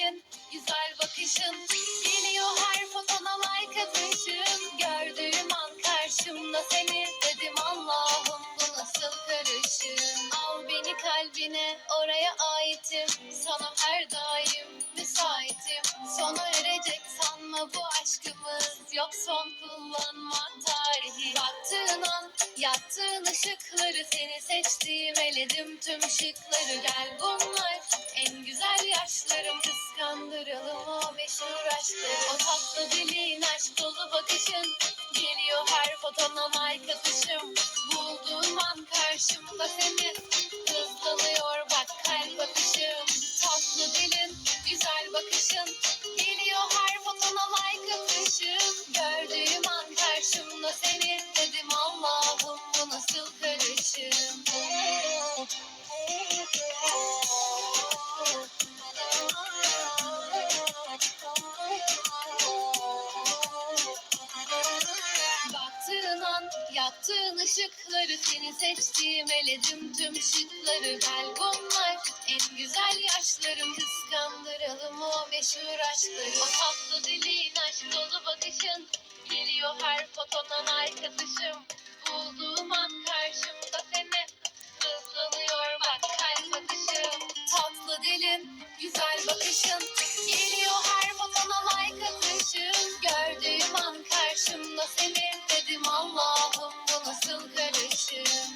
Dilin, güzel bakışın. Geliyor her fotona like atışım Gördüğüm an karşımda seni Dedim Allah'ım bu nasıl karışım? Al beni kalbine oraya aitim. Sana her daim müsaitim. Sona erecek sanma bu aşkımız. Yok son kullanma tarihi. Baktığın an yattığın ışıkları Seni seçtiğim eledim tüm şıkları. Gel bunlar en güzel yaşlarım. Kıskandıralım o meşhur aşkları O tatlı dilin aşk dolu bakışın. Geliyor her fotona like atışım. Bulduğum an karşımda yaktığın ışıkları Seni seçtiğim eledim tüm şıkları Gel bunlar. En güzel yaşlarım Kıskandıralım o meşhur aşkları. O tatlı dilin aşk dolu bakışın Geliyor her fotona like güzel bakışın Geliyor her fotona like atışım